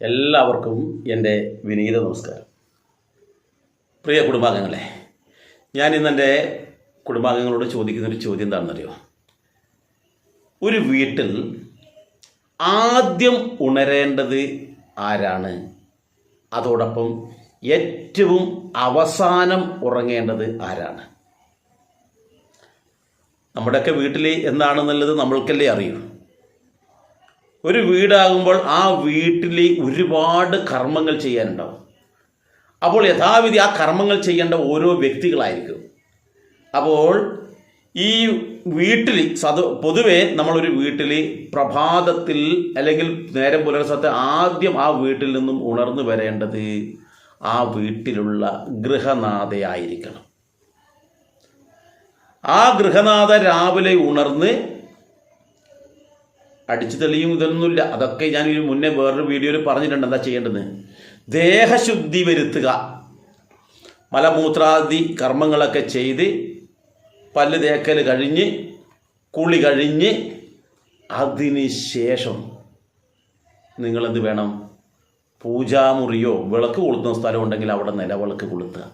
എല്ലാവർക്കും എന്റെ വിനീത നമസ്കാരം. പ്രിയ കുടുംബാംഗങ്ങളെ ഞാൻ ഇന്ന് എന്റെ കുടുംബാംഗങ്ങളോട് ചോദിക്കുന്ന ഒരു ചോദ്യം എന്താണെന്നറിയോ? ഒരു വീട്ടിൽ ആദ്യം ഉണരേണ്ടത് ആരാണ്? അതോടൊപ്പം ഏറ്റവും അവസാനം ഉറങ്ങേണ്ടത് ആരാണ്? നമ്മുടെയൊക്കെ വീട്ടിൽ എന്താണെന്നുള്ളത് നമ്മൾക്കല്ലേ അറിയൂ. ഒരു വീടാകുമ്പോൾ ആ വീട്ടിൽ ഒരുപാട് കർമ്മങ്ങൾ ചെയ്യാനുണ്ടാവും. അപ്പോൾ യഥാവിധി ആ കർമ്മങ്ങൾ ചെയ്യേണ്ട ഓരോ വ്യക്തികളായിരിക്കും. അപ്പോൾ ഈ വീട്ടിൽ സത് പൊതുവെ നമ്മളൊരു വീട്ടിൽ പ്രഭാതത്തിൽ അല്ലെങ്കിൽ നേരം പുലർച്ചത്തെ ആദ്യം ആ വീട്ടിൽ നിന്നും ഉണർന്നു വരേണ്ടത് ആ വീട്ടിലുള്ള ഗൃഹനാഥയായിരിക്കണം. ആ ഗൃഹനാഥ രാവിലെ ഉണർന്ന് അടിച്ചു തെളിയും ഇതൊന്നുമില്ല. അതൊക്കെ ഞാൻ ഇതിന് മുന്നേ വേറൊരു വീഡിയോയിൽ പറഞ്ഞിട്ടുണ്ട് എന്താ ചെയ്യേണ്ടത്. ദേഹശുദ്ധി വരുത്തുക. മലമൂത്രാദി കർമ്മങ്ങളൊക്കെ ചെയ്ത് പല്ല് തേക്കൽ കഴിഞ്ഞ് കുളി കഴിഞ്ഞ് അതിന് ശേഷം നിങ്ങളെന്ത് വേണം? പൂജാമുറിയോ വിളക്ക് കൊളുത്തുന്ന സ്ഥലം ഉണ്ടെങ്കിൽ അവിടെ നിലവിളക്ക് കൊളുത്തുക.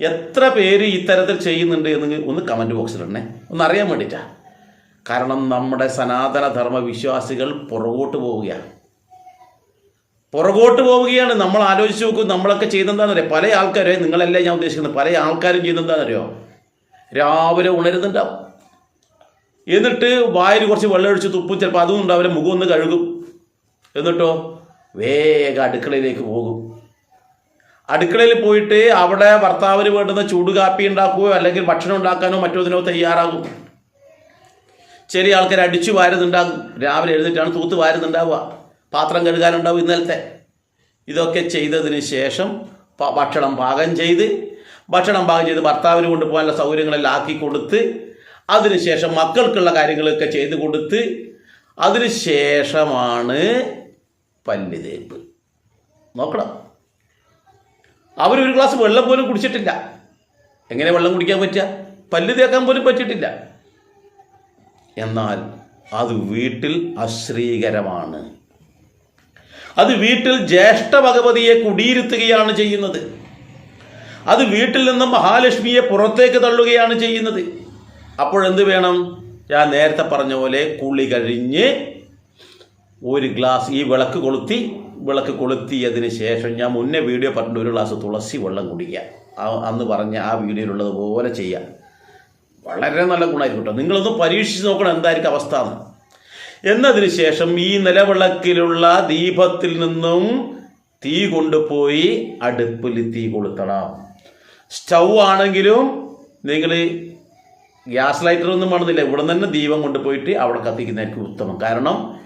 എത്ര പേര് ഇത്തരത്തിൽ ചെയ്യുന്നുണ്ട് എന്ന് ഒന്ന് കമന്റ് ബോക്സിലിടണേ ഒന്ന് അറിയാൻ വേണ്ടിയിട്ടാണ് കാരണം നമ്മുടെ സനാതന ധർമ്മ വിശ്വാസികൾ പുറകോട്ട് പോവുകയാണ്. പുറകോട്ട് പോവുകയാണ്. നമ്മൾ ആലോചിച്ച് നോക്കും നമ്മളൊക്കെ ചെയ്യുന്നതെന്താണെന്നറിയോ പല ആൾക്കാരെ നിങ്ങളല്ലേ ഞാൻ ഉദ്ദേശിക്കുന്നത്? പല ആൾക്കാരും ചെയ്യുന്നതെന്താണെന്നറിയോ രാവിലെ ഉണരുന്നുണ്ടാവും. എന്നിട്ട് വായിൽ കുറച്ച് വെള്ളം ഒഴിച്ച് തുപ്പും ചിലപ്പോൾ അതും ഉണ്ടാവില്ല മുഖം ഒന്ന് കഴുകും. എന്നിട്ടോ? വേഗം അടുക്കളയിലേക്ക് പോകും. അടുക്കളയിൽ പോയിട്ട് അവിടെ ഭർത്താവിന് വേണ്ടുന്ന ചൂടുകാപ്പി ഉണ്ടാക്കുകയോ അല്ലെങ്കിൽ ഭക്ഷണം ഉണ്ടാക്കാനോ മറ്റോ ഇതിനോ തയ്യാറാകും. ചെറിയ ആൾക്കാർ അടിച്ചു വാരുന്നുണ്ടാകും. രാവിലെ എഴുന്നേറ്റാണ് തൂത്ത് വാരുന്നുണ്ടാവുക. പാത്രം കഴുകാനുണ്ടാവും ഇന്നലത്തെ. ഇതൊക്കെ ചെയ്തതിന് ശേഷം ഭക്ഷണം പാകം ചെയ്ത് ഭക്ഷണം പാകം ചെയ്ത് ഭർത്താവിന് കൊണ്ടുപോകാനുള്ള സൗകര്യങ്ങളെല്ലാം ആക്കി കൊടുത്ത് അതിനുശേഷം മക്കൾക്കുള്ള കാര്യങ്ങളൊക്കെ ചെയ്ത് കൊടുത്ത് അതിന് ശേഷമാണ് പല്ല് തേപ്പ്. നോക്കണം. അവരൊരു ഗ്ലാസ് വെള്ളം പോലും കുടിച്ചിട്ടില്ല. എങ്ങനെ വെള്ളം കുടിക്കാൻ പറ്റുക? പല്ല് തേക്കാൻ പോലും പറ്റിയിട്ടില്ല. എന്നാൽ അത് വീട്ടിൽ അശ്രീകരമാണ്. അത് വീട്ടിൽ ജ്യേഷ്ഠ ഭഗവതിയെ കുടിയിരുത്തുകയാണ് ചെയ്യുന്നത്. അത് വീട്ടിൽ നിന്നും മഹാലക്ഷ്മിയെ പുറത്തേക്ക് തള്ളുകയാണ് ചെയ്യുന്നത്. അപ്പോഴെന്ത് വേണം? ഞാൻ നേരത്തെ പറഞ്ഞ പോലെ കുളി കഴിഞ്ഞ് ഒരു ഗ്ലാസ് ഈ വിളക്ക് കൊളുത്തി വിളക്ക് കൊളുത്തിയതിന് ശേഷം ഞാൻ മുന്നേ വീഡിയോ പറഞ്ഞിട്ട് ഒരു ഗ്ലാസ് തുളസി വെള്ളം കുടിക്കുക. അന്ന് പറഞ്ഞ ആ വീഡിയോയിലുള്ളതുപോലെ ചെയ്യാം. വളരെ നല്ല ഗുണമായിരിക്കും കേട്ടോ. നിങ്ങളൊന്ന് പരീക്ഷിച്ച് നോക്കണം എന്തായിരിക്കും അവസ്ഥ എന്ന്. എന്നതിന് ശേഷം ഈ നിലവിളക്കിലുള്ള ദീപത്തിൽ നിന്നും തീ കൊണ്ടുപോയി അടുപ്പിൽ തീ കൊളുത്തണം. സ്റ്റൗ ആണെങ്കിലും നിങ്ങൾ ഗ്യാസ് ലൈറ്റർ ഒന്നും വേണമെന്നില്ല. ഇവിടെ തന്നെ ദീപം കൊണ്ടുപോയിട്ട് അവിടെ കത്തിക്കുന്നതായിരിക്കും ഉത്തമം. കാരണം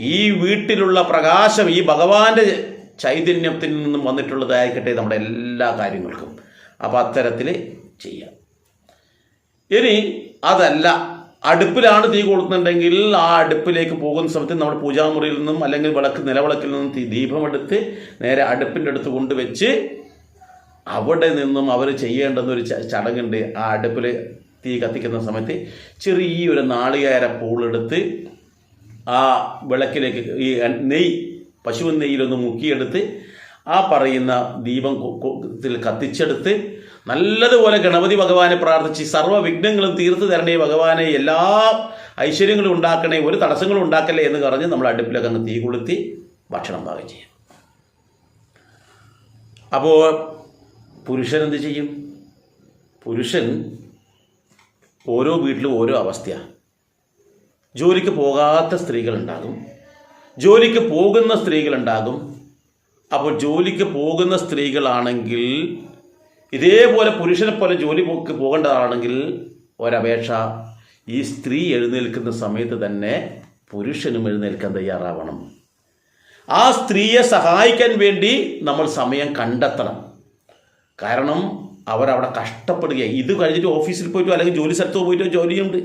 ഈ വീട്ടിലുള്ള പ്രകാശം ഈ ഭഗവാന്റെ ചൈതന്യത്തിൽ നിന്നും വന്നിട്ടുള്ളതായിരിക്കട്ടെ നമ്മുടെ എല്ലാ കാര്യങ്ങൾക്കും. അപ്പോൾ അത്തരത്തിൽ ചെയ്യാം. ഇനി അതല്ല. അടുപ്പിലാണ് തീ കൊളുത്തുന്നുണ്ടെങ്കിൽ ആ അടുപ്പിലേക്ക് പോകുന്ന സമയത്ത് നമ്മുടെ പൂജാമുറിയിൽ നിന്നും അല്ലെങ്കിൽ വിളക്ക് നിലവിളക്കിൽ നിന്നും തീ ദീപമെടുത്ത് നേരെ അടുപ്പിന്റെ അടുത്ത് കൊണ്ടുവച്ച് അവിടെ നിന്നും അവർ ചെയ്യേണ്ടെന്നൊരു ചടങ്ങുണ്ട്. ആ അടുപ്പിൽ തീ കത്തിക്കുന്ന സമയത്ത് ചെറിയൊരു നാളികേര പൂളെടുത്ത് ആ വിളക്കിലേക്ക് ഈ നെയ്യ് പശുവിൻ നെയ്യിലൊന്ന് മുക്കിയെടുത്ത് ആ പറയുന്ന ദീപം കത്തിച്ചെടുത്ത് നല്ലതുപോലെ ഗണപതി ഭഗവാനെ പ്രാർത്ഥിച്ച് സർവ വിഘ്നങ്ങളും തീർത്തു തരണേ ഭഗവാനെ എല്ലാ ഐശ്വര്യങ്ങളും ഉണ്ടാക്കണേ ഒരു തടസ്സങ്ങളും ഉണ്ടാക്കല്ലേ എന്ന് പറഞ്ഞ് നമ്മൾ അടുപ്പിലൊക്കെ അങ്ങ് തീ കൊളുത്തി ഭക്ഷണം പാകം ചെയ്യും. അപ്പോൾ പുരുഷൻ എന്ത് ചെയ്യും? പുരുഷൻ ഓരോ വീട്ടിലും ഓരോ അവസ്ഥയാണ് ജോലിക്ക് പോകാത്ത സ്ത്രീകളുണ്ടാകും. ജോലിക്ക് പോകുന്ന സ്ത്രീകളുണ്ടാകും. അപ്പോൾ ജോലിക്ക് പോകുന്ന സ്ത്രീകളാണെങ്കിൽ ഇതേപോലെ പുരുഷനെ പോലെ ജോലി പോക്ക് പോകേണ്ടതാണെങ്കിൽ ഒരപേക്ഷ ഈ സ്ത്രീ എഴുന്നേൽക്കുന്ന സമയത്ത് തന്നെ പുരുഷനും എഴുന്നേൽക്കാൻ തയ്യാറാവണം. ആ സ്ത്രീയെ സഹായിക്കാൻ വേണ്ടി നമ്മൾ സമയം കണ്ടെത്തണം. കാരണം അവരവിടെ കഷ്ടപ്പെടുകയാണ് ഇത് കഴിഞ്ഞിട്ട് ഓഫീസിൽ പോയിട്ടോ അല്ലെങ്കിൽ ജോലി സ്ഥലത്തോ പോയിട്ടോ ജോലിയുണ്ട്.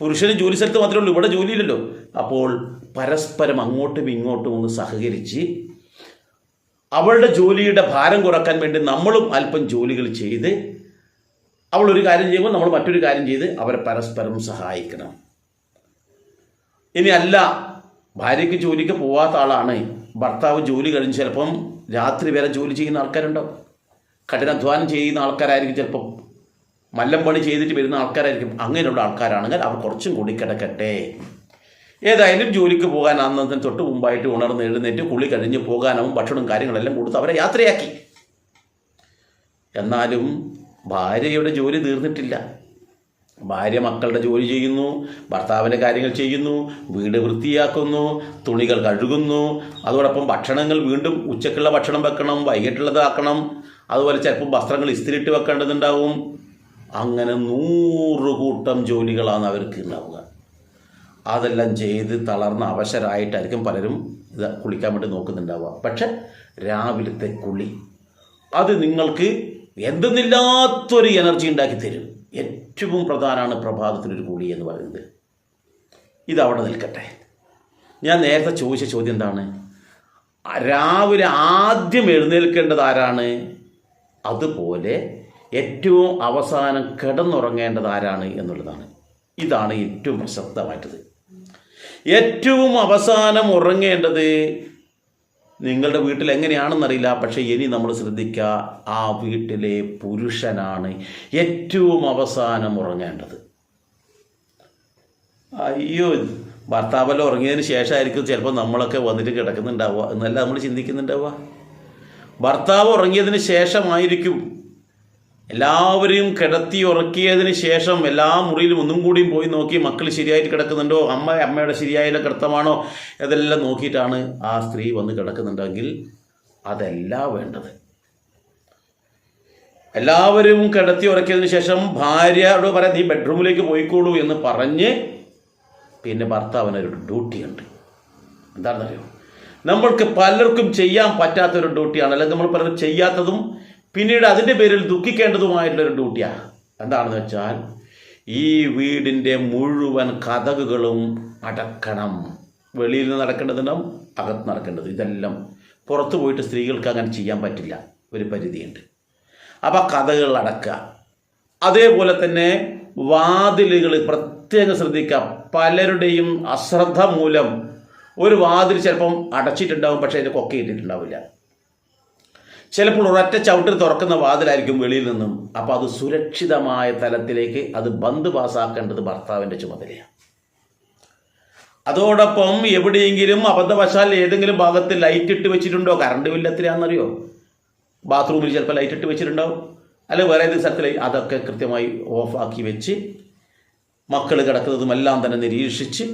പുരുഷന് ജോലി സ്ഥലത്ത് മാത്രമേ ഉള്ളൂ. ഇവിടെ ജോലിയില്ലല്ലോ. അപ്പോൾ പരസ്പരം അങ്ങോട്ടും ഇങ്ങോട്ടും ഒന്ന് സഹകരിച്ച് അവളുടെ ജോലിയുടെ ഭാരം കുറയ്ക്കാൻ വേണ്ടി നമ്മളും അല്പം ജോലികൾ ചെയ്ത് അവൾ ഒരു കാര്യം ചെയ്യുമ്പോൾ നമ്മൾ മറ്റൊരു കാര്യം ചെയ്ത് അവരെ പരസ്പരം സഹായിക്കണം. ഇനി അല്ല ഭാര്യയ്ക്ക് ജോലിക്ക് പോവാത്ത ആളാണ്. ഭർത്താവ് ജോലി കഴിഞ്ഞ് ചിലപ്പം രാത്രി വരെ ജോലി ചെയ്യുന്ന ആൾക്കാരുണ്ടാവും. കഠിനാധ്വാനം ചെയ്യുന്ന ആൾക്കാരായിരിക്കും ചിലപ്പം. മല്ലം പണി ചെയ്തിട്ട് വരുന്ന ആൾക്കാരായിരിക്കും. അങ്ങനെയുള്ള ആൾക്കാരാണെങ്കിൽ അവർ കുറച്ചും കൂടി കിടക്കട്ടെ. ഏതായാലും ജോലിക്ക് പോകാൻ അന്നത്തിന് തൊട്ട് മുമ്പായിട്ട് ഉണർന്ന് എഴുന്നേറ്റ് കുളി കഴിഞ്ഞ് പോകാനാവും ഭക്ഷണവും കാര്യങ്ങളെല്ലാം കൊടുത്ത് അവരെ യാത്രയാക്കി. എന്നാലും ഭാര്യയുടെ ജോലി തീർന്നിട്ടില്ല. ഭാര്യ മക്കളുടെ ജോലി ചെയ്യുന്നു ഭർത്താവിന്റെ കാര്യങ്ങൾ ചെയ്യുന്നു വീട് വൃത്തിയാക്കുന്നു തുണികൾ കഴുകുന്നു. അതോടൊപ്പം ഭക്ഷണങ്ങൾ വീണ്ടും ഉച്ചക്കുള്ള ഭക്ഷണം വെക്കണം വൈകിട്ടുള്ളതാക്കണം. അതുപോലെ ചിലപ്പോൾ വസ്ത്രങ്ങൾ ഇസ്തിരിട്ട് വെക്കേണ്ടതുണ്ടാവും. അങ്ങനെ നൂറ് കൂട്ടം ജോലികളാണ് അവർക്ക് ഉണ്ടാവുക. അതെല്ലാം ചെയ്ത് തളർന്ന അവശരായിട്ടായിരിക്കും പലരും ഇത് കുളിക്കാൻ വേണ്ടി നോക്കുന്നുണ്ടാവുക. പക്ഷെ രാവിലത്തെ കുളി അത് നിങ്ങൾക്ക് എന്തെന്നില്ലാത്തൊരു എനർജി ഉണ്ടാക്കി തരും ഏറ്റവും പ്രധാനമാണ് പ്രഭാതത്തിനൊരു കുളി എന്ന് പറയുന്നത്. ഇതവിടെ നിൽക്കട്ടെ. ഞാൻ നേരത്തെ ചോദിച്ച ചോദ്യം എന്താണ്? രാവിലെ ആദ്യം എഴുന്നേൽക്കേണ്ടത് ആരാണ്? അതുപോലെ ഏറ്റവും അവസാനം കിടന്നുറങ്ങേണ്ടത് ആരാണ് എന്നുള്ളതാണ്. ഇതാണ് ഏറ്റവും പ്രസക്തമായിട്ടത്. ഏറ്റവും അവസാനം ഉറങ്ങേണ്ടത് നിങ്ങളുടെ വീട്ടിൽ എങ്ങനെയാണെന്നറിയില്ല. പക്ഷേ ഇനി നമ്മൾ ശ്രദ്ധിക്കുക ആ വീട്ടിലെ പുരുഷനാണ് ഏറ്റവും അവസാനം ഉറങ്ങേണ്ടത്. അയ്യോ ഭർത്താവെല്ലാം ഉറങ്ങിയതിന് ശേഷമായിരിക്കും ചിലപ്പോൾ നമ്മളൊക്കെ വന്നിട്ട് കിടക്കുന്നുണ്ടാവുക. എന്നല്ല നമ്മൾ ചിന്തിക്കുന്നുണ്ടാവുക. ഭർത്താവ് ഉറങ്ങിയതിന് ശേഷമായിരിക്കും എല്ലാവരെയും കിടത്തി ഉറക്കിയതിന് ശേഷം എല്ലാ മുറിയിലും ഒന്നും കൂടിയും പോയി നോക്കി മക്കൾ ശരിയായിട്ട് കിടക്കുന്നുണ്ടോ? അമ്മ അമ്മയുടെ ശരിയായ കിടത്തമാണോ? ഇതെല്ലാം നോക്കിയിട്ടാണ് ആ സ്ത്രീ വന്ന് കിടക്കുന്നുണ്ടെങ്കിൽ അതല്ല വേണ്ടത്. എല്ലാവരും കിടത്തി ഉറക്കിയതിന് ശേഷം ഭാര്യയോട് പറയാം നീ ബെഡ്റൂമിലേക്ക് പോയിക്കോളൂ എന്ന് പറഞ്ഞ് പിന്നെ ഭർത്താവിനൊരു ഡ്യൂട്ടിയുണ്ട്. എന്താണെന്നറിയോ? നമ്മൾക്ക് പലർക്കും ചെയ്യാൻ പറ്റാത്തൊരു ഡ്യൂട്ടിയാണ്. അല്ലെങ്കിൽ നമ്മൾ പലരും ചെയ്യാത്തതും പിന്നീട് അതിന്റെ പേരിൽ ദുഃഖിക്കേണ്ടതുമായിട്ടുള്ളൊരു ഡ്യൂട്ടിയാണ് എന്താണെന്ന് വെച്ചാൽ ഈ വീടിന്റെ മുഴുവൻ കഥകുകളും അടക്കണം. വെളിയിൽ നിന്ന് നടക്കേണ്ടതുണ്ടാവും അകത്ത് നടക്കേണ്ടത്. ഇതെല്ലാം പുറത്തു പോയിട്ട് സ്ത്രീകൾക്ക് അങ്ങനെ ചെയ്യാൻ പറ്റില്ല. ഒരു പരിധിയുണ്ട്. അപ്പോൾ കഥകൾ അടക്കുക. അതേപോലെ തന്നെ വാതിലുകൾ പ്രത്യേകം ശ്രദ്ധിക്കുക. പലരുടെയും അശ്രദ്ധ മൂലം ഒരു വാതിൽ ചിലപ്പം അടച്ചിട്ടുണ്ടാവും പക്ഷേ അതിന്റെ കൊക്ക ഇട്ടിട്ടുണ്ടാവില്ല ചിലപ്പോൾ ഒരൊറ്റ ചവിട്ടിൽ തുറക്കുന്ന വാതിലായിരിക്കും വെളിയിൽ നിന്നും. അപ്പോൾ അത് സുരക്ഷിതമായ തലത്തിലേക്ക് അത് ബന്ദ് പാസ്സാക്കേണ്ടത് ഭർത്താവിന്റെ ചുമതലയാണ്. അതോടൊപ്പം എവിടെയെങ്കിലും അബദ്ധവശാൽ ഏതെങ്കിലും ഭാഗത്ത് ലൈറ്റ് ഇട്ട് വെച്ചിട്ടുണ്ടോ? കറണ്ട് ബില്ല് എത്രയാണെന്നറിയോ? ബാത്റൂമിൽ ചിലപ്പോൾ ലൈറ്റ് ഇട്ട് വെച്ചിട്ടുണ്ടാവും. അല്ലെങ്കിൽ വേറെ ഏതെങ്കിലും സ്ഥലത്തിൽ അതൊക്കെ കൃത്യമായി ഓഫാക്കി വെച്ച് മക്കൾ കിടക്കുന്നതും എല്ലാം തന്നെ നിരീക്ഷിച്ച്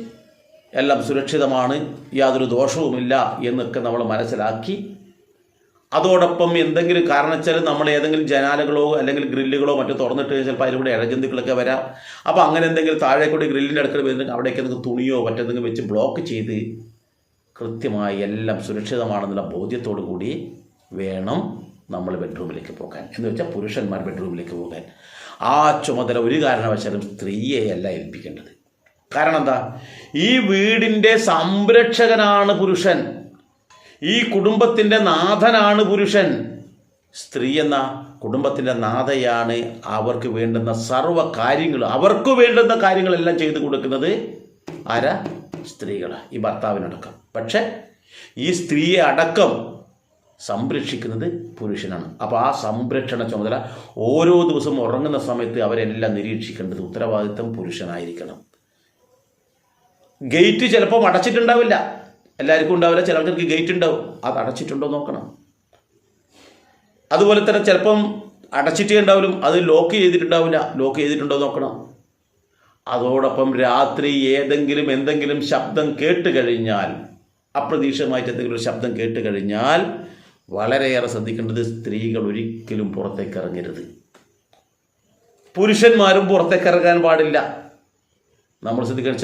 എല്ലാം സുരക്ഷിതമാണ് യാതൊരു ദോഷവുമില്ല എന്നൊക്കെ നമ്മൾ മനസ്സിലാക്കി അതോടൊപ്പം എന്തെങ്കിലും കാരണവച്ചാൽ നമ്മൾ ഏതെങ്കിലും ജനാലകളോ അല്ലെങ്കിൽ ഗ്രില്ലുകളോ മറ്റോ തുറന്നിട്ട് ചിലപ്പോൾ അതിലൂടെ ഇഴജന്തുക്കളൊക്കെ വരാം. അപ്പോൾ അങ്ങനെ എന്തെങ്കിലും താഴെ കൂടി ഗ്രില്ലിന്റെ അടുക്കൽ വരുന്നെങ്കിൽ അവിടേക്ക് എന്തെങ്കിലും തുണിയോ മറ്റെന്തെങ്കിലും വെച്ച് ബ്ലോക്ക് ചെയ്ത് കൃത്യമായി എല്ലാം സുരക്ഷിതമാണെന്നുള്ള ബോധ്യത്തോടു കൂടി വേണം നമ്മൾ ബെഡ്റൂമിലേക്ക് പോകാൻ. എന്ന് വെച്ചാൽ പുരുഷന്മാർ ബെഡ്റൂമിലേക്ക് പോകാൻ. ആ ചുമതല ഒരു കാരണവശാലും സ്ത്രീയെ അല്ല ഏൽപ്പിക്കേണ്ടത്. കാരണം എന്താ? ഈ വീടിന്റെ സംരക്ഷകനാണ് പുരുഷൻ. ഈ കുടുംബത്തിന്റെ നാഥനാണ് പുരുഷൻ. സ്ത്രീ എന്ന കുടുംബത്തിന്റെ നാഥയാണ് അവർക്ക് വേണ്ടുന്ന സർവ കാര്യങ്ങൾ അവർക്ക് വേണ്ടുന്ന കാര്യങ്ങളെല്ലാം ചെയ്തു കൊടുക്കുന്നത് ആരാ? സ്ത്രീകളാണ് ഈ ഭർത്താവിനടക്കം. പക്ഷെ ഈ സ്ത്രീയെ അടക്കം സംരക്ഷിക്കുന്നത് പുരുഷനാണ്. അപ്പോൾ ആ സംരക്ഷണ ചുമതല ഓരോ ദിവസവും ഉറങ്ങുന്ന സമയത്ത് അവരെല്ലാം നിരീക്ഷിക്കേണ്ടത് ഉത്തരവാദിത്തം പുരുഷനായിരിക്കണം. ഗേറ്റ് ചിലപ്പോൾ അടച്ചിട്ടുണ്ടാവില്ല. എല്ലാവർക്കും ഉണ്ടാവില്ല. ചില ആൾക്കാർക്ക് ഗേറ്റ് ഉണ്ടാവും. അത് അടച്ചിട്ടുണ്ടോ നോക്കണം. അതുപോലെ തന്നെ ചിലപ്പം അടച്ചിട്ടേ ഉണ്ടാവില്ല. അത് ലോക്ക് ചെയ്തിട്ടുണ്ടാവില്ല. ലോക്ക് ചെയ്തിട്ടുണ്ടോ നോക്കണം. അതോടൊപ്പം രാത്രി ഏതെങ്കിലും എന്തെങ്കിലും ശബ്ദം കേട്ട് കഴിഞ്ഞാൽ അപ്രതീക്ഷിതമായിട്ട് എന്തെങ്കിലും ഒരു ശബ്ദം കേട്ട് കഴിഞ്ഞാൽ വളരെയേറെ ശ്രദ്ധിക്കേണ്ടത് സ്ത്രീകൾ ഒരിക്കലും പുറത്തേക്ക് ഇറങ്ങരുത്. പുരുഷന്മാരും പുറത്തേക്ക് ഇറങ്ങാൻ പാടില്ല. നമ്മൾ ശ്രദ്ധിക്കാൻ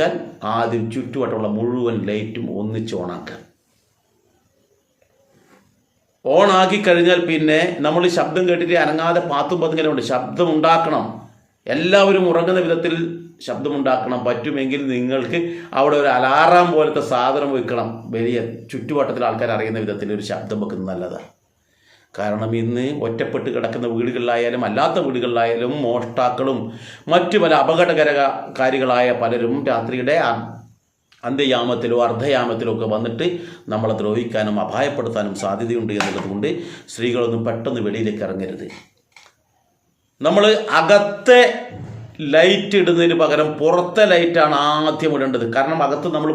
ആദ്യം ചുറ്റുവട്ടമുള്ള മുഴുവൻ ലൈറ്റും ഒന്നിച്ച് ഓണാക്കുക. ഓണാക്കി കഴിഞ്ഞാൽ പിന്നെ നമ്മൾ ശബ്ദം കേട്ടിട്ട് അനങ്ങാതെ പാത്തും പതുങ്ങനെ ഉണ്ട്. ശബ്ദം ഉണ്ടാക്കണം എല്ലാവരും ഉറങ്ങുന്ന വിധത്തിൽ ശബ്ദമുണ്ടാക്കണം. പറ്റുമെങ്കിൽ നിങ്ങൾക്ക് അവിടെ ഒരു അലാറാം പോലത്തെ സാധനം വെക്കണം. വലിയ ചുറ്റുവട്ടത്തിൽ ആൾക്കാർ അറിയുന്ന വിധത്തിൽ ഒരു ശബ്ദം വെക്കുന്നത് നല്ലതാണ്. കാരണം ഇന്ന് ഒറ്റപ്പെട്ട് കിടക്കുന്ന വീടുകളിലായാലും അല്ലാത്ത വീടുകളിലായാലും മോഷ്ടാക്കളും മറ്റു പല അപകടകരകാരികളായ പലരും രാത്രിയുടെ അന്ത്യയാമത്തിലോ അർദ്ധയാമത്തിലോ ഒക്കെ വന്നിട്ട് നമ്മളെ ദ്രോഹിക്കാനും അപായപ്പെടുത്താനും സാധ്യതയുണ്ട് എന്നുള്ളത് കൊണ്ട് സ്ത്രീകളൊന്നും പെട്ടെന്ന് വെളിയിലേക്ക് ഇറങ്ങരുത്. നമ്മൾ അകത്തെ ലൈറ്റ് ഇടുന്നതിന് പകരം പുറത്തെ ലൈറ്റാണ് ആദ്യം ഇടേണ്ടത്. കാരണം അകത്ത് നമ്മൾ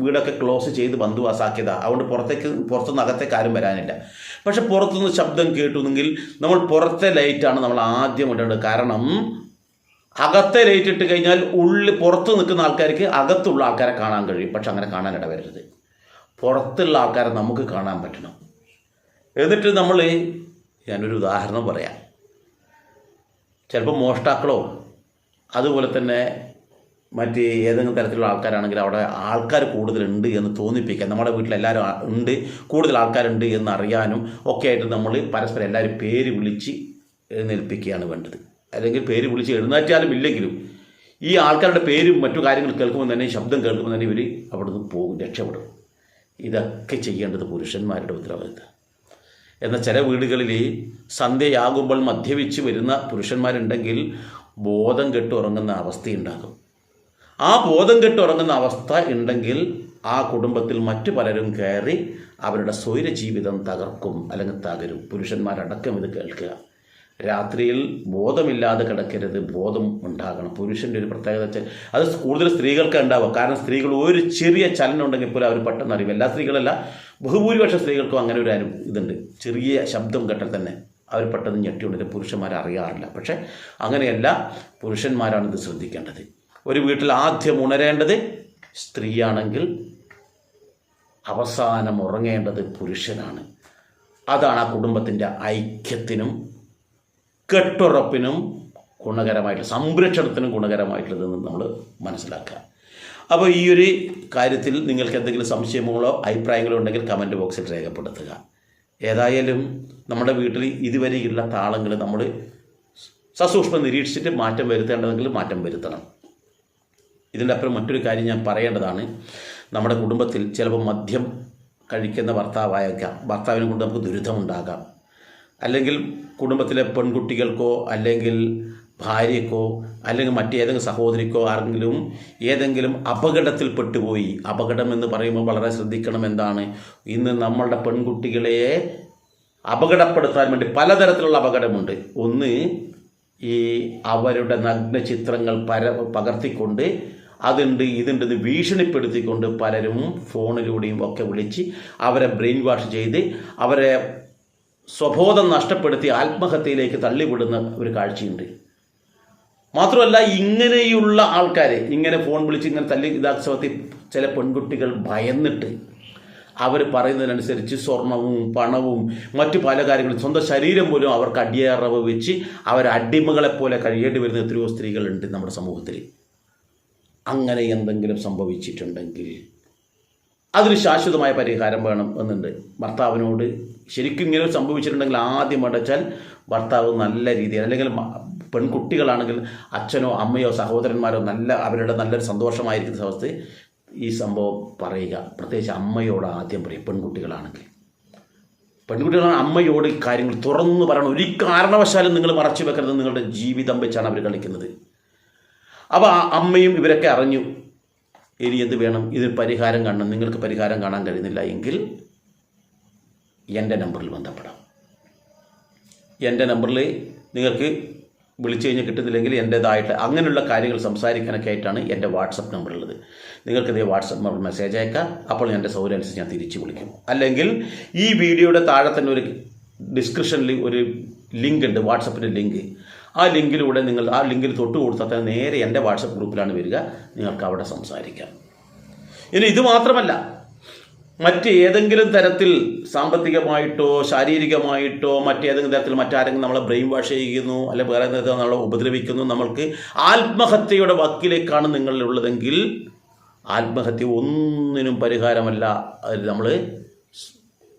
വീടൊക്കെ ക്ലോസ് ചെയ്ത് ബന്ധുവാസാക്കിയതാ. അതുകൊണ്ട് പുറത്തേക്ക് പുറത്തുനിന്ന് അകത്തേക്ക് ആരും വരാനില്ല. പക്ഷെ പുറത്തുനിന്ന് ശബ്ദം കേട്ടുന്നെങ്കിൽ നമ്മൾ പുറത്തെ ലൈറ്റാണ് നമ്മൾ ആദ്യം ഇടേണ്ടത്. കാരണം അകത്തെ ലൈറ്റ് ഇട്ട് കഴിഞ്ഞാൽ ഉള്ളിൽ പുറത്ത് നിൽക്കുന്ന ആൾക്കാർക്ക് അകത്തുള്ള ആൾക്കാരെ കാണാൻ കഴിയും. പക്ഷെ അങ്ങനെ കാണാൻ ഇടവരരുത് പുറത്തുള്ള ആൾക്കാരെ നമുക്ക് കാണാൻ പറ്റണം. എന്നിട്ട് നമ്മൾ ഞാനൊരു ഉദാഹരണം പറയാം. ചിലപ്പോൾ മോഷ്ടാക്കളോ അതുപോലെ തന്നെ മറ്റ് ഏതെങ്കിലും തരത്തിലുള്ള ആൾക്കാരാണെങ്കിൽ അവിടെ ആൾക്കാർ കൂടുതലുണ്ട് എന്ന് തോന്നിപ്പിക്കാൻ നമ്മുടെ വീട്ടിൽ എല്ലാവരും ഉണ്ട് കൂടുതൽ ആൾക്കാരുണ്ട് എന്ന് അറിയാനും ഒക്കെ ആയിട്ട് നമ്മൾ പരസ്പരം എല്ലാവരും പേര് വിളിച്ച് എഴുന്നേൽപ്പിക്കുകയാണ് വേണ്ടത്. അല്ലെങ്കിൽ പേര് വിളിച്ച് എഴുന്നേറ്റാലും ഇല്ലെങ്കിലും ഈ ആൾക്കാരുടെ പേരും മറ്റു കാര്യങ്ങൾ കേൾക്കുമ്പോൾ തന്നെ ശബ്ദം കേൾക്കുമ്പോൾ തന്നെ ഇവർ അവിടുന്ന് പോകും രക്ഷപ്പെടും. ഇതൊക്കെ ചെയ്യേണ്ടത് പുരുഷന്മാരുടെ ഉത്തരവാദിത്തം എന്നാൽ ചില വീടുകളിൽ സന്ധ്യയാകുമ്പോൾ മദ്യപിച്ച് വരുന്ന പുരുഷന്മാരുണ്ടെങ്കിൽ ബോധം കെട്ട് ഉറങ്ങുന്ന അവസ്ഥയുണ്ടാകും. ആ ബോധം കെട്ട് ഉറങ്ങുന്ന അവസ്ഥ ഉണ്ടെങ്കിൽ ആ കുടുംബത്തിൽ മറ്റു പലരും കയറി അവരുടെ സ്വൈര ജീവിതം തകർക്കും അല്ലെങ്കിൽ തകരും. പുരുഷന്മാരടക്കം ഇത് കേൾക്കുക. രാത്രിയിൽ ബോധമില്ലാതെ കിടക്കരുത് ബോധം ഉണ്ടാകണം. പുരുഷന്റെ ഒരു പ്രത്യേകത വെച്ചാൽ അത് കൂടുതൽ സ്ത്രീകൾക്ക് ഉണ്ടാവുക കാരണം സ്ത്രീകൾ ഒരു ചെറിയ ചലനം ഉണ്ടെങ്കിൽ പോലും അവർ പെട്ടെന്ന് അറിയും എല്ലാ സ്ത്രീകളല്ല ബഹുഭൂരിപക്ഷം സ്ത്രീകൾക്കും അങ്ങനെ ഒരു ഇതുണ്ട്. ചെറിയ ശബ്ദം കേട്ടാൽ തന്നെ. അവർ പെട്ടെന്ന് ഞെട്ടിയുണ്ടെങ്കിൽ പുരുഷന്മാരെ അറിയാറില്ല പക്ഷേ അങ്ങനെയല്ല പുരുഷന്മാരാണ് ഇത് ശ്രദ്ധിക്കേണ്ടത്. ഒരു വീട്ടിൽ ആദ്യം ഉണരേണ്ടത് സ്ത്രീയാണെങ്കിൽ അവസാനം ഉറങ്ങേണ്ടത് പുരുഷനാണ്. അതാണ് ആ കുടുംബത്തിന്റെ ഐക്യത്തിനും കെട്ടുറപ്പിനും ഗുണകരമായിട്ടുള്ള സംരക്ഷണത്തിനും ഗുണകരമായിട്ടുള്ളതെന്ന് നമ്മൾ മനസ്സിലാക്കുക. അപ്പോൾ ഈ ഒരു കാര്യത്തിൽ നിങ്ങൾക്ക് എന്തെങ്കിലും സംശയങ്ങളോ അഭിപ്രായങ്ങളോ ഉണ്ടെങ്കിൽ കമന്റ് ബോക്സിൽ രേഖപ്പെടുത്തുക. ഏതായാലും നമ്മുടെ വീട്ടിൽ ഇതുവരെയുള്ള താളങ്ങൾ നമ്മൾ സസൂക്ഷ്മം നിരീക്ഷിച്ചിട്ട് മാറ്റം വരുത്തേണ്ടതെങ്കിൽ മാറ്റം വരുത്തണം. ഇതിന്റെ അപ്പുറം മറ്റൊരു കാര്യം ഞാൻ പറയേണ്ടതാണ്. നമ്മുടെ കുടുംബത്തിൽ ചിലപ്പോൾ മദ്യം കഴിക്കുന്ന ഭർത്താവായേക്കാം. ഭർത്താവിനെ കൊണ്ട് നമുക്ക് ദുരിതമുണ്ടാകാം. അല്ലെങ്കിൽ കുടുംബത്തിലെ പെൺകുട്ടികൾക്കോ അല്ലെങ്കിൽ ഭാര്യക്കോ അല്ലെങ്കിൽ മറ്റേതെങ്കിലും സഹോദരിക്കോ ആരെങ്കിലും ഏതെങ്കിലും അപകടത്തിൽ പെട്ടുപോയി അപകടം എന്ന് പറയുമ്പോൾ വളരെ ശ്രദ്ധിക്കണം എന്താണ്? ഇന്ന് നമ്മളുടെ പെൺകുട്ടികളെ അപകടപ്പെടുത്താൻ വേണ്ടി പലതരത്തിലുള്ള അപകടമുണ്ട്. ഒന്ന് ഈ അവരുടെ നഗ്ന ചിത്രങ്ങൾ പര പകർത്തിക്കൊണ്ട് അതുണ്ട് ഇതുണ്ടെന്ന് ഭീഷണിപ്പെടുത്തിക്കൊണ്ട് പലരും ഫോണിലൂടെയും ഒക്കെ വിളിച്ച് അവരെ ബ്രെയിൻ വാഷ് ചെയ്ത് അവരെ സ്വബോധം നഷ്ടപ്പെടുത്തി ആത്മഹത്യയിലേക്ക് തള്ളിവിടുന്ന ഒരു കാഴ്ചയുണ്ട്. മാത്രമല്ല ഇങ്ങനെയുള്ള ആൾക്കാരെ ഇങ്ങനെ ഫോൺ വിളിച്ച് ഇങ്ങനെ തല്ലി ഇതാക്സവത്തി ചില പെൺകുട്ടികൾ ഭയന്നിട്ട് അവർ പറയുന്നതിനനുസരിച്ച് സ്വർണവും പണവും മറ്റു പല കാര്യങ്ങളും സ്വന്തം ശരീരം പോലും അവർക്ക് അടിയറവ് വെച്ച് അവർ അടിമകളെപ്പോലെ കഴിയേണ്ടി വരുന്ന എത്രയോ സ്ത്രീകളുണ്ട് നമ്മുടെ സമൂഹത്തിൽ. അങ്ങനെ എന്തെങ്കിലും സംഭവിച്ചിട്ടുണ്ടെങ്കിൽ അതിന് ശാശ്വതമായ പരിഹാരം വേണം എന്നുണ്ട്. ഭർത്താവിനോട് ശരിക്കും ഇങ്ങനെ സംഭവിച്ചിട്ടുണ്ടെങ്കിൽ ആദ്യം അടച്ചാൽ ഭർത്താവ് നല്ല രീതിയിൽ അല്ലെങ്കിൽ പെൺകുട്ടികളാണെങ്കിൽ അച്ഛനോ അമ്മയോ സഹോദരന്മാരോ നല്ല അവരുടെ നല്ലൊരു സന്തോഷമായിരിക്കുന്ന അവസ്ഥ ഈ സംഭവം പറയുക. പ്രത്യേകിച്ച് അമ്മയോട് ആദ്യം പറയും പെൺകുട്ടികളാണെങ്കിൽ. പെൺകുട്ടികളാണ് അമ്മയോട് കാര്യങ്ങൾ തുറന്നു പറയണം ഒരു കാരണവശാലും നിങ്ങൾ മറച്ചു വെക്കരുത്. നിങ്ങളുടെ ജീവിതം വെച്ചാണ് അവർ കളിക്കുന്നത്. അപ്പോൾ ആ അമ്മയും ഇവരൊക്കെ അറിഞ്ഞു. ഇനി എന്ത് വേണം? ഇതിന് പരിഹാരം കാണണം. നിങ്ങൾക്ക് പരിഹാരം കാണാൻ കഴിയുന്നില്ല എങ്കിൽ എന്റെ നമ്പറിൽ ബന്ധപ്പെടാം. എന്റെ നമ്പറിൽ നിങ്ങൾക്ക് വിളിച്ചു കഴിഞ്ഞാൽ കിട്ടുന്നില്ലെങ്കിൽ എന്റേതായിട്ട് അങ്ങനെയുള്ള കാര്യങ്ങൾ സംസാരിക്കാനൊക്കെ ആയിട്ടാണ് എന്റെ വാട്സപ്പ് നമ്പർ ഉള്ളത്. നിങ്ങൾക്ക് ഇതേ വാട്സപ്പ് നമ്പർ മെസ്സേജ് അയക്കാം. അപ്പോൾ എന്റെ സൗകര്യം അനുസരിച്ച് ഞാൻ തിരിച്ചു വിളിക്കും. അല്ലെങ്കിൽ ഈ വീഡിയോയുടെ താഴെ തന്നെ ഒരു ഡിസ്ക്രിപ്ഷനിൽ ഒരു ലിങ്ക് ഉണ്ട് വാട്സപ്പിന്റെ ലിങ്ക് ആ ലിങ്കിലൂടെ നിങ്ങൾ ആ ലിങ്കിൽ തൊട്ട് കൊടുത്താൽ നേരെ എന്റെ വാട്സപ്പ് ഗ്രൂപ്പിലാണ് വരിക. നിങ്ങൾക്ക് അവിടെ സംസാരിക്കാം. ഇനി ഇത് മാത്രമല്ല മറ്റ് ഏതെങ്കിലും തരത്തിൽ സാമ്പത്തികമായിട്ടോ ശാരീരികമായിട്ടോ മറ്റേതെങ്കിലും തരത്തിൽ മറ്റാരെങ്കിലും നമ്മളെ ബ്രെയിൻ വാഷ് ചെയ്യുന്നു അല്ലെ വേറെ തരത്തിൽ നമ്മളെ ഉപദ്രവിക്കുന്നു നമ്മൾക്ക് ആത്മഹത്യയുടെ വക്കിലേക്കാണ് നിങ്ങളിലുള്ളതെങ്കിൽ ആത്മഹത്യ ഒന്നിനും പരിഹാരമല്ല. നമ്മൾ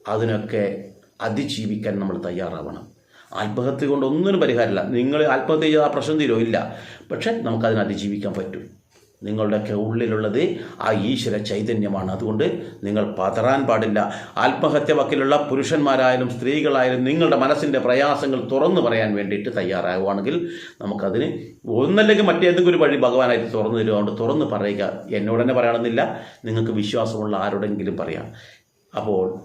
അതിനൊക്കെ അതിജീവിക്കാൻ നമ്മൾ തയ്യാറാവണം. ആത്മഹത്യ കൊണ്ട് ഒന്നിനും പരിഹാരമില്ല. നിങ്ങൾ ആത്മഹത്യ ചെയ്താൽ ആ പ്രശ്നം തീരോ ഇല്ല. പക്ഷെ നമുക്കതിനെ അതിജീവിക്കാൻ പറ്റും. നിങ്ങളുടെയൊക്കെ ഉള്ളിലുള്ളത് ആ ഈശ്വര ചൈതന്യമാണ്. അതുകൊണ്ട് നിങ്ങൾ പതറാൻ പാടില്ല. ആത്മഹത്യ വക്കിലുള്ള പുരുഷന്മാരായാലും സ്ത്രീകളായാലും നിങ്ങളുടെ മനസ്സിന്റെ പ്രയാസങ്ങൾ തുറന്നു പറയാൻ വേണ്ടിയിട്ട് തയ്യാറാകുവാണെങ്കിൽ നമുക്കതിന് ഒന്നല്ലെങ്കിൽ മറ്റേതെങ്കിലും ഒരു വഴി ഭഗവാനായിട്ട് തുറന്നു തരുവാണ്ട് തുറന്ന് പറയുക. എന്നോട് തന്നെ പറയണമെന്നില്ല നിങ്ങൾക്ക് വിശ്വാസമുള്ള ആരോടെങ്കിലും പറയാം. അപ്പോൾ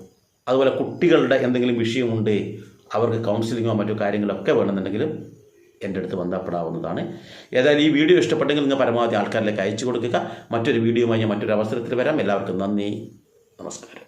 അതുപോലെ കുട്ടികളുടെ എന്തെങ്കിലും വിഷയമുണ്ട് അവർക്ക് കൗൺസിലിങ്ങോ മറ്റു കാര്യങ്ങളൊക്കെ വേണമെന്നുണ്ടെങ്കിലും എന്റെ അടുത്ത് ബന്ധപ്പെടാവുന്നതാണ് ഏതായാലും ഈ വീഡിയോ ഇഷ്ടപ്പെട്ടെങ്കിൽ നിങ്ങൾ പരമാവധി ആൾക്കാരിലേക്ക് അയച്ചു കൊടുക്കുക. മറ്റൊരു വീഡിയോയുമായി ഞാൻ മറ്റൊരു അവസരത്തിൽ വരാം. എല്ലാവർക്കും നന്ദി. നമസ്കാരം.